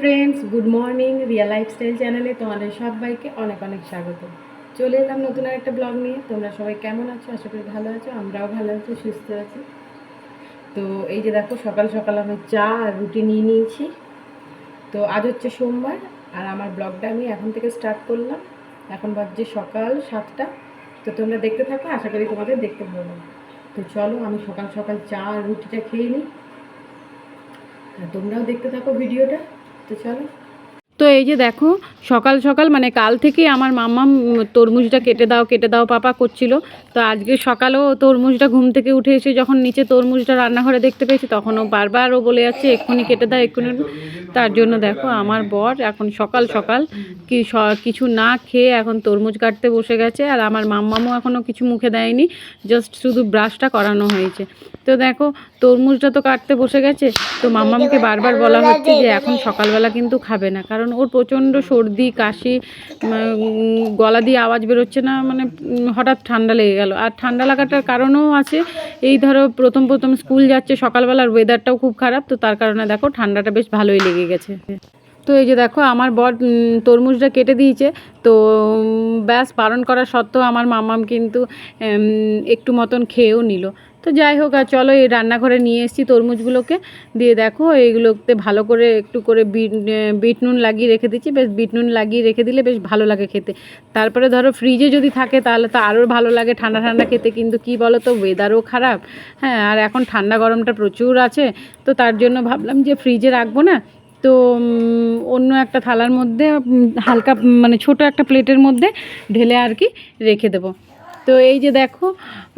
Friends good morning Riya lifestyle চ্যানেলে তোমাদের সবাইকে অনেক অনেক স্বাগত। চলে এলাম নতুন একটা ব্লগ নিয়ে। তোমরা সবাই কেমন আছো? আশা করি ভালো আছো, আমরাও ভালো আছি, সুস্থ আছি। তো এই যে দেখো, সকাল সকাল আমি চা আর রুটি নিয়ে নিয়েছি। তো আজ হচ্ছে সোমবার আর আমার ব্লগটা আমি এখন থেকে স্টার্ট করলাম। এখন বাজছে সকাল সাতটা। তো তোমরা দেখতে থাকো, আশা করি তোমাদের দেখতে ভালো তো চলো, আমি সকাল সকাল চা আর রুটিটা খেয়ে নিই। আর তোমরাও দেখতে থাকো ভিডিওটা। তো চলো তো এই যে দেখো, সকাল সকাল মানে কাল থেকেই আমার মাম্মা তরমুজটা কেটে দাও কেটে দাও পাপা করছিল। তো আজকে সকালেও তরমুজটা ঘুম থেকে উঠে এসে যখন নিচে তরমুজটা রান্নাঘরে দেখতে পেয়েছি, তখন ও বারবার ও বলে যাচ্ছে, এক্ষুনি কেটে দাও, এক্ষুনি তার জন্য দেখো আমার বর এখন সকাল সকাল কি কিছু না খেয়ে এখন তরমুজ কাটতে বসে গেছে, আর আমার মাম্মামও এখনও কিছু মুখে দেয়নি, জাস্ট শুধু ব্রাশটা করানো হয়েছে। তো দেখো, তরমুজটা তো কাটতে বসে গেছে, তো মাম্মামকে বারবার বলা হচ্ছে যে এখন সকালবেলা কিন্তু খাবে না, কারণ ওর প্রচণ্ড সর্দি, কাশি গলা দিয়ে আওয়াজ বেরোচ্ছে না মানে হঠাৎ ঠান্ডা লেগে গেল। আর ঠান্ডা লাগাটার কারণও আছে, এই ধরো প্রথম প্রথম স্কুল যাচ্ছে, সকালবেলার ওয়েদারটাও খুব খারাপ, তো তার কারণে দেখো ঠান্ডাটা বেশ ভালোই লেগে গেছে। তো এই যে দেখো, আমার বর তরমুজটা কেটে দিয়েছে, তো ব্যাস, বারণ করা সত্ত্বেও আমার মামাম কিন্তু একটু মতন খেয়েও নিল। তো যাই হোক, আর চলো এই রান্নাঘরে নিয়ে এসেছি তরমুজগুলোকে। দিয়ে দেখো, এইগুলোতে ভালো করে একটু করে বিট নুন লাগিয়ে রেখে দিচ্ছি। বেশ, বিট নুন লাগিয়ে রেখে দিলে বেশ ভালো লাগে খেতে। তারপরে ধরো ফ্রিজে যদি থাকে তাহলে তো আরও ভালো লাগে ঠান্ডা ঠান্ডা খেতে। কিন্তু কি বলো তো ওয়েদারও খারাপ। হ্যাঁ আর এখন ঠান্ডা গরমটা প্রচুর আছে। তো তার জন্য ভাবলাম যে ফ্রিজে রাখব না। তো অন্য একটা থালার মধ্যে হালকা মানে ছোট একটা প্লেটের মধ্যে ঢেলে আর কি রেখে দেবো। তো এই যে দেখো,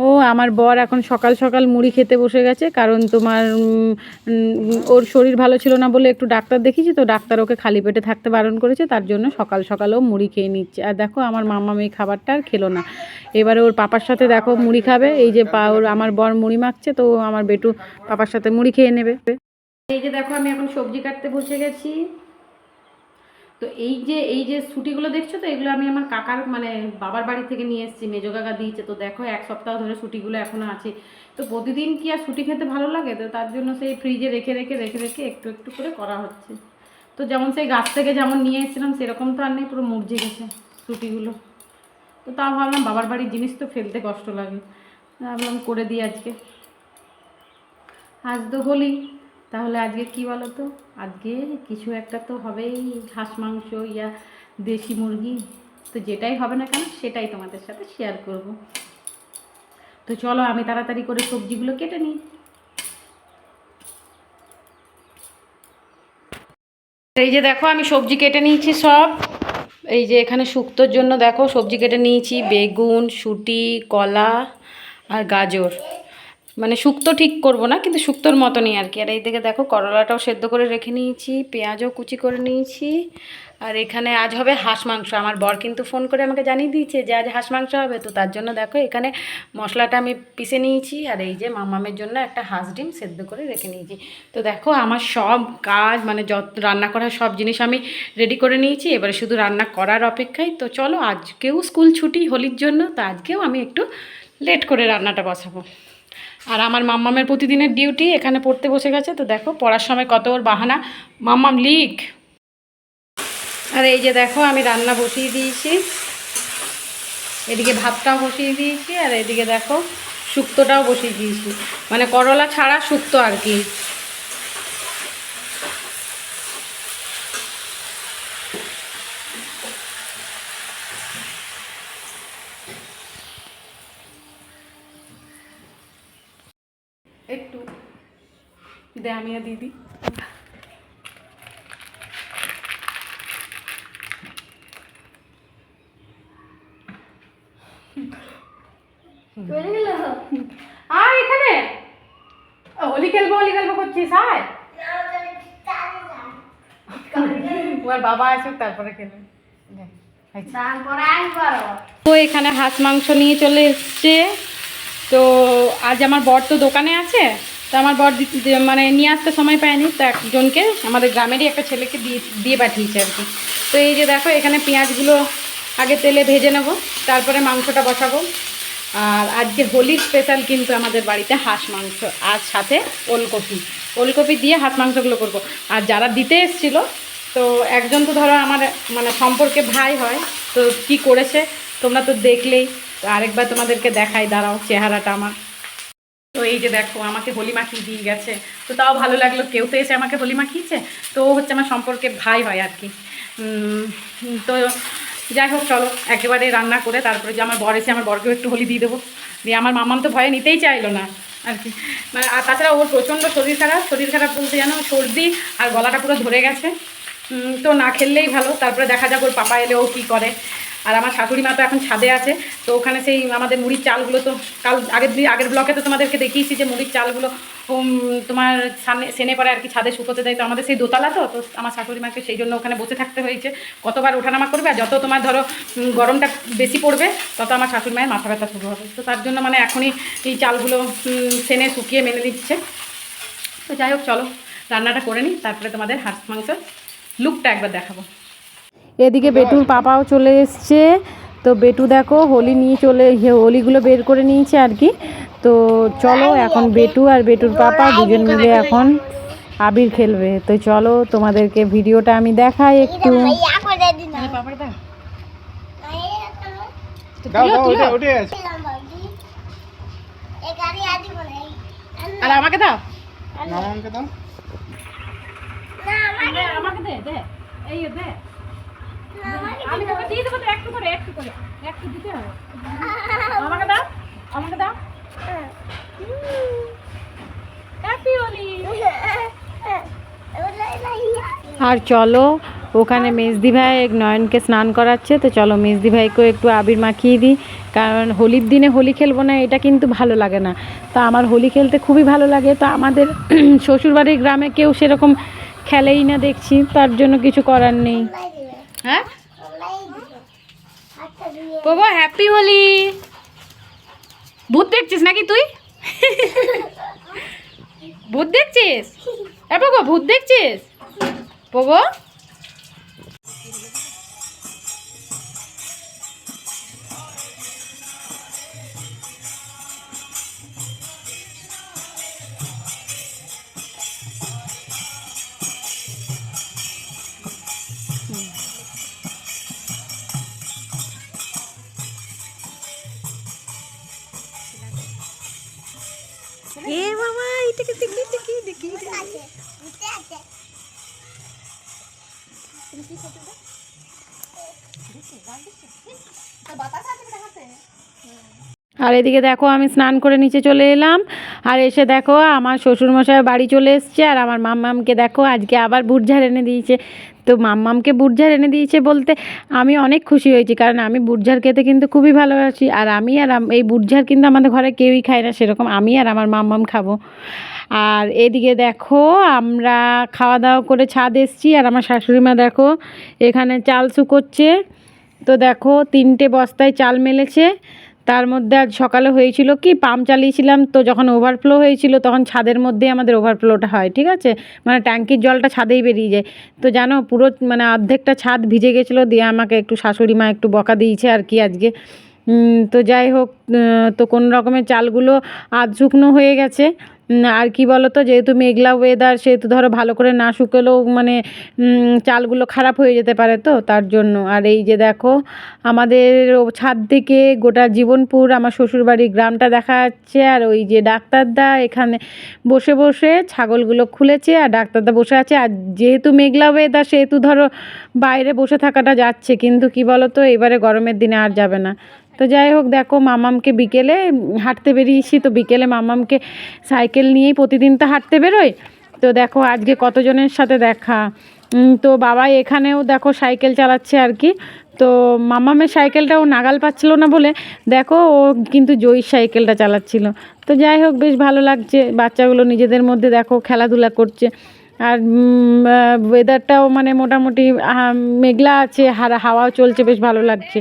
ও আমার বর এখন সকাল সকাল মুড়ি খেতে বসে গেছে, কারণ তোমার ওর শরীর ভালো ছিল না বলে একটু ডাক্তার দেখিয়েছি, তো ডাক্তার ওকে খালি পেটে থাকতে বারণ করেছে, তার জন্য সকাল সকালও মুড়ি খেয়ে নিচ্ছে। আর দেখো, আমার মামা মেয়ে খাবারটা আর খেলো না। এবারে ওর পাপার সাথে দেখো মুড়ি খাবে, এই যে পা, ওর আমার বর মুড়ি মাখছে, তো আমার বেটু পাপার সাথে মুড়ি খেয়ে নেবে। এই যে দেখো, আমি এখন সবজি কাটতে বসে গেছি। তো এই যে এই যে ছুটিগুলো দেখছ তো, এগুলো আমি আমার কাকার মানে বাবার বাড়ি থেকে নিয়ে এসেছি। মেজো কাকা দিয়েছে তো দেখো, এক সপ্তাহ ধরে ছুটিগুলো এখনও আছে। তো প্রতিদিন কি আর ছুটি খেতে ভালো লাগে? তো তার জন্য সেই ফ্রিজে রেখে রেখে রেখে রেখে একটু একটু করে করা হচ্ছে। তো যেমন সেই গাছ থেকে যেমন নিয়ে এসেছিলাম, সেরকম তো আর নেই, পুরো মুরঝে গেছে ছুটিগুলো। তো তাও ভাবলাম বাবার বাড়ির জিনিস তো ফেলতে কষ্ট লাগে। ভাবলাম করে দিই আজকে। আজ তো হোলি। তাহলে আজকে কি বলো তো আজকে কিছু একটা তো হবেই, হাঁস, মাংস, ইয়া, দেশি মুরগি, তো যেটাই হবে না কেন সেটাই তোমাদের সাথে শেয়ার করব। তো চলো আমি তাড়াতাড়ি করে সবজিগুলো কেটে নিই। এই যে দেখো, আমি সবজি কেটে নিয়েছি সব। এই যে এখানে শুক্তোর জন্য দেখো, সবজি কেটে নিয়েছি, বেগুন, শুটি, কলা আর গাজর। মানে শুক্তো ঠিক করব না, কিন্তু শুক্তোর মতনই আর কি। আর এই দিকে দেখো করলাটাও সেদ্ধ করে রেখে নিয়েছি, পেঁয়াজও কুচি করে নিয়েছি। আর এখানে আজ হবে হাঁস মাংস। আমার বর কিন্তু ফোন করে আমাকে জানিয়ে দিয়েছে যে আজ হাঁস মাংস হবে। তো তার জন্য দেখো এখানে মশলাটা আমি পিষে নিয়েছি। আর এই যে মামামের জন্য একটা হাঁস ডিম সেদ্ধ করে রেখে নিয়েছি। তো দেখো আমার সব কাজ মানে যত রান্না করার সব জিনিস আমি রেডি করে নিয়েছি। এবারে শুধু রান্না করার অপেক্ষায়। তো চলো আজকেও স্কুল ছুটি হোলির জন্য। তো আজকেও আমি একটু লেট করে রান্নাটা বসাবো। আর আমার মাম্মামের প্রতিদিনের ডিউটি এখানে পড়তে বসে গেছে, তো দেখো পড়ার সময় কত ওর বাহানা। মাম্মাম লিক আর এই যে দেখো, আমি রান্না বসিয়ে দিয়েছি। এদিকে ভাতটাও বসিয়ে দিয়েছি, আর এদিকে দেখো, শুক্তটাও বসিয়ে দিয়েছি। মানে করলা ছাড়া শুক্ত আর কি। একটু। দে আমি আর দিদি। এখানে। ও, হোলি খেলব হোলি খেলব করছিস আয়। তোমার বাবা আসুক তারপরে খেলবে। তো এখানে হাঁস মাংস নিয়ে চলে এসছে। তো আজ আমার বর তো দোকানে আছে, তো আমার বর মানে নিয়ে আসতে সময় পায়নি, তো একজনকে, আমাদের গ্রামেরই একটা ছেলেকে দিয়ে দিয়ে পাঠিয়েছে আর কি। তো এই যে দেখো, এখানে পেঁয়াজগুলো আগে তেলে ভেজে নেব, তারপরে মাংসটা বসাবো। আর আজকে হোলির স্পেশাল কিন্তু আমাদের বাড়িতে হাঁস মাংস, আর সাথে ওলকপি। ওলকপি দিয়ে হাঁস মাংসগুলো করব। আর যারা দিতে এসেছিল, তো একজন তো ধরো আমার মানে সম্পর্কে ভাই হয়, তো কি করেছে, তোমরা তো দেখলেই। তো আরেকবার তোমাদেরকে দেখাই, দাঁড়াও, চেহারাটা আমার। তো এই যে দেখো, আমাকে হোলি মাখিয়ে দিয়ে গেছে। তো তাও ভালো লাগল, কেউ তো এসে আমাকে হোলি মাখিয়েছে? তো হচ্ছে আমার সম্পর্কে ভাই হয় আর কি। তো যাই হোক, চলো, একেবারে রান্না করে তারপরে যে আমার বর এসে আমার বরকেও একটু হোলি দিয়ে দেবো। দিয়ে আমার মামাম তো ভয়ে নিতেই চাইলো না আর কি। মানে আর তাছাড়া ওর প্রচণ্ড শরীর খারাপ। শরীর খারাপ বলতে জানো সর্দি আর গলাটা পুরো ধরে গেছে। তো না খেললেই ভালো। তারপরে দেখা যাক ওর পাপা এলে ও কী করে। আর আমার শাশুড়ি মা তো এখন ছাদে আছে, তো ওখানে সেই আমাদের মুড়ির চালগুলো তো কাল আগের আগের ব্লকে তো তোমাদেরকে দেখিয়েছি যে মুড়ির চালগুলো তোমার সামনে সেনে পরে আর কি ছাদে শুকোতে দেয়। তো আমাদের সেই দোতলা তো তো আমার শাশুড়ি মাকে সেই জন্য ওখানে বসে থাকতে হয়েছে। কতবার ওঠানামা করবে আর যত তোমার ধরো গরমটা বেশি পড়বে, তত আমার শাশুড়ি মায়ের মাথা ব্যথা শুরু হবে। তো তার জন্য মানে এখনই এই চালগুলো সেনে শুকিয়ে মেনে দিচ্ছে তো যাই হোক, চলো রান্নাটা করে নিই, তারপরে তোমাদের হাঁস মাংস লুকটা একবার দেখাবো। এদিকে বেটুর পাপাও চলে এসছে। তো বেটু দেখো হোলি নিয়ে চলে হোলিগুলো বের করে নিয়েছে আর কি। তো চলো এখন বেটু আর বেটুর পাপা দুজন মিলে এখন আবির খেলবে। তো চলো তোমাদেরকে ভিডিওটা আমি দেখাই একটু। আমাকে দাও। আমাকে দাও। আমাকে দে দে। এই দে। আর চলো, ওখানে মেজদি ভাই নয়নকে স্নান করাচ্ছে, তো চলো মেজদি ভাইকেও একটু আবির মাখিয়ে দিই। কারণ হোলির দিনে হোলি খেলব না, এটা কিন্তু ভালো লাগে না। তো আমার হোলি খেলতে খুবই ভালো লাগে, তো আমাদের শ্বশুরবাড়ির গ্রামে কেউ সেরকম খেলেই না দেখছি, তার জন্য কিছু করার নেই। হ্যাঁ? বাবা হ্যাপি হোলি ভূত দেখছিস নাকি তুই? ভূত দেখছিস? এ বাবা, ভূত দেখছিস? বাবা বাবা, এটাকে দেখি দেখি দেখি। আর এদিকে দেখো, আমি স্নান করে নিচে চলে এলাম। আর এসে দেখো, আমার শ্বশুরমশাই বাড়ি চলে এসছে, আর আমার মাম্মামকে দেখো, আজকে আবার বুটঝাড় এনে দিয়েছে। তো মাম্মামকে বুটঝাড় এনে দিয়েছে বলতে আমি অনেক খুশি হয়েছি, কারণ আমি বুটঝাড় খেতে কিন্তু খুবই ভালোবাসি আর আমি আর এই বুটঝাড় কিন্তু আমাদের ঘরে কেউই খায় না, সেরকম আমি আর আমার মাম্মাম খাব। আর এদিকে দেখো আমরা খাওয়া দাওয়া করে ছাদ এসছি আর আমার শাশুড়ি মা দেখো এখানে চাল শুকোচ্ছে। তো দেখো তিনটে বস্তায় চাল মেলেছে। তার মধ্যে আজ সকালে হয়েছিল কি, পাম্প চালিয়েছিলাম তো যখন ওভারফ্লো হয়েছিল তখন ছাদের মধ্যেই আমাদের ওভারফ্লোটা হয়, ঠিক আছে? মানে ট্যাঙ্কির জলটা ছাদেই বেরিয়ে যায়। তো জানো, পুরো মানে অর্ধেকটা ছাদ ভিজে গেছিল, দিয়ে আমাকে একটু শাশুড়ি মা একটু বকা দিয়েছে আর কি আজকে। তো যাই হোক তো কোন রকমের চালগুলো আধ শুকনো হয়ে গেছে। আর কি বলো তো যেহেতু মেঘলা ওয়েদার সেহেতু ধরো ভালো করে না শুকলেও মানে চালগুলো খারাপ হয়ে যেতে পারে তো, তার জন্য। আর এই যে দেখো, আমাদের ছাদ থেকে গোটা জীবনপুর, আমার শ্বশুরবাড়ির গ্রামটা দেখা যাচ্ছে, আর ওই যে ডাক্তারদা এখানে বসে বসে ছাগলগুলো খুলেছে, আর ডাক্তারদা বসে আছে। আর যেহেতু মেঘলা ওয়েদার সেহেতু ধরো বাইরে বসে থাকাটা যাচ্ছে, কিন্তু কি বলো তো এবারে গরমের দিনে আর যাবে না। তো যাই হোক, দেখো মামামকে বিকেলে হাঁটতে বেরিয়েছি। তো বিকেলে মামামকে সাইকেল নিয়েই প্রতিদিন তো হাঁটতে বেরোয় তো দেখো আজকে কতজনের সাথে দেখা? তো বাবা এখানেও দেখো সাইকেল চালাচ্ছে আর কি। তো মামামের সাইকেলটা ও নাগাল পাচ্ছিল না বলে দেখো ও কিন্তু জয়ীর সাইকেলটা চালাচ্ছিল। তো যাই হোক, বেশ ভালো লাগছে। বাচ্চাগুলো নিজেদের মধ্যে দেখো খেলাধুলা করছে। আর ওয়েদারটাও মানে মোটামুটি মেঘলা আছে, আর হাওয়াও চলছে, বেশ ভালো লাগছে।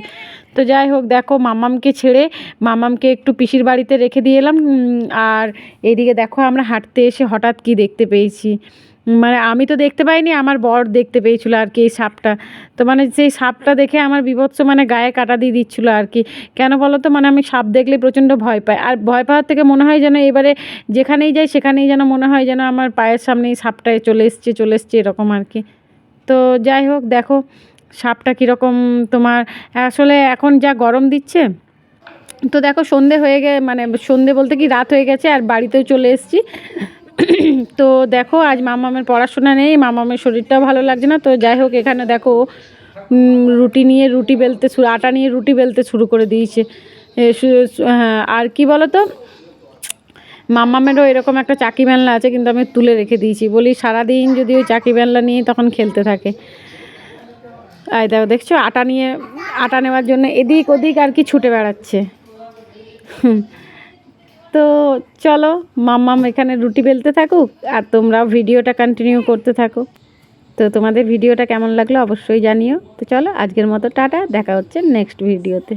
তো যাই হোক, দেখো মামামকে ছেড়ে, মামামকে একটু পিসির বাড়িতে রেখে দিয়ে এলাম। আর এদিকে দেখো আমরা হাঁটতে এসে হঠাৎ কি দেখতে পেয়েছি। মানে আমি তো দেখতে পাইনি, আমার বর দেখতে পেয়েছিলো আর কি এই সাপটা। তো মানে সেই সাপটা দেখে আমার বিভৎস মানে গায়ে কাটা দিয়ে দিচ্ছিল আর কি। কেন বলো তো মানে আমি সাপ দেখলে প্রচণ্ড ভয় পাই। আর ভয় পাওয়ার থেকে মনে হয় যেন এবারে যেখানেই যাই সেখানেই যেন মনে হয় যেন আমার পায়ের সামনেই সাপটায় চলে এসছে চলে এসছে এরকম আর কি। তো যাই হোক, দেখো সাপটা কীরকম তোমার, আসলে এখন যা গরম দিচ্ছে, তো দেখো সন্ধে হয়ে গে মানে সন্ধে বলতে কি রাত হয়ে গেছে আর বাড়িতেও চলে এসেছি। তো দেখো, আজ মামামের পড়াশোনা নেই, মামামের শরীরটাও ভালো লাগছে না। তো যাই হোক, এখানে দেখো রুটি নিয়ে রুটি বেলতে শুরু, আটা নিয়ে রুটি বেলতে শুরু করে দিয়েছে। হ্যাঁ আর কি বলো তো মাম্মামেরও এরকম একটা চাকি বেলনা আছে, কিন্তু আমি তুলে রেখে দিয়েছি। বলি, সারাদিন যদি ওই চাকি বেলনা নিয়ে তখন খেলতে থাকে। আয়, দেখো, দেখছ? আটা নিয়ে, আটা নেওয়ার জন্য এদিক ওদিক আর কি ছুটে বেড়াচ্ছে। হুম। তো চলো, মাম্মাম এখানে রুটি বেলতে থাকুক আর তোমরাও ভিডিওটা কন্টিনিউ করতে থাকো। তো তোমাদের ভিডিওটা কেমন লাগল অবশ্যই জানিও। তো চলো, আজকের মতো টাটা, দেখা হচ্ছে নেক্সট ভিডিওতে